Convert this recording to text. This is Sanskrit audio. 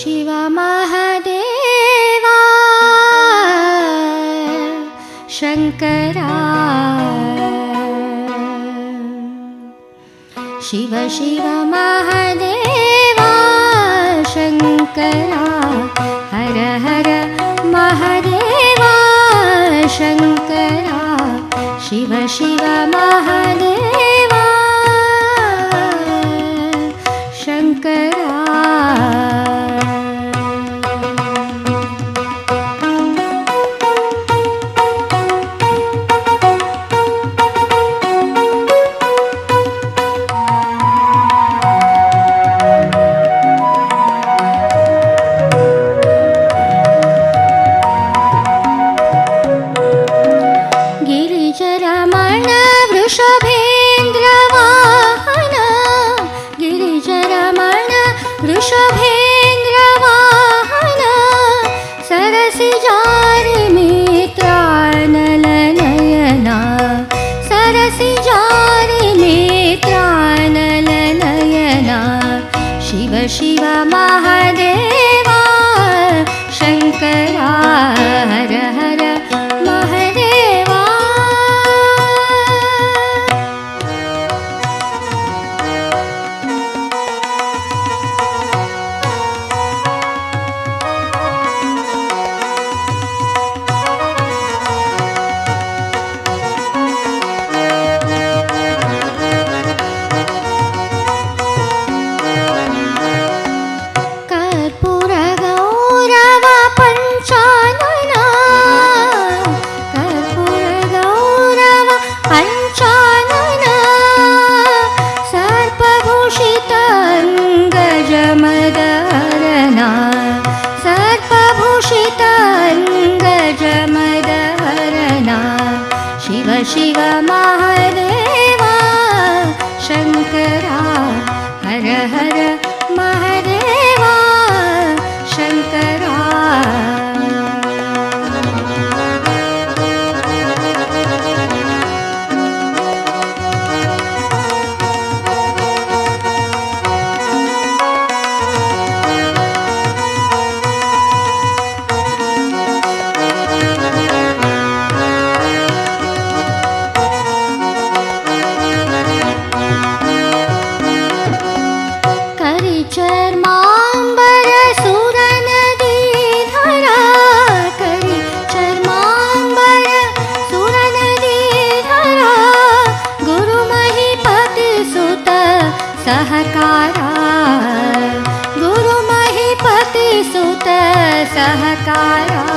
शिव महादेवा शङ्करा शिव शिव महादेवा शङ्करा हर हर महादेवा शङ्करा शिव शिव महादेवा शङ्करा वृषभेन्द्रवाहन गिरिजरमण वृषभेन्द्रवाहन सरसिजारिमित्रानलनयना सरसिजारिमित्रानलनयना शिव शिव महादेवा शिव शिव महादेवा सहकारा। गुरुमहिपतिसुत सहकारा शिव शिव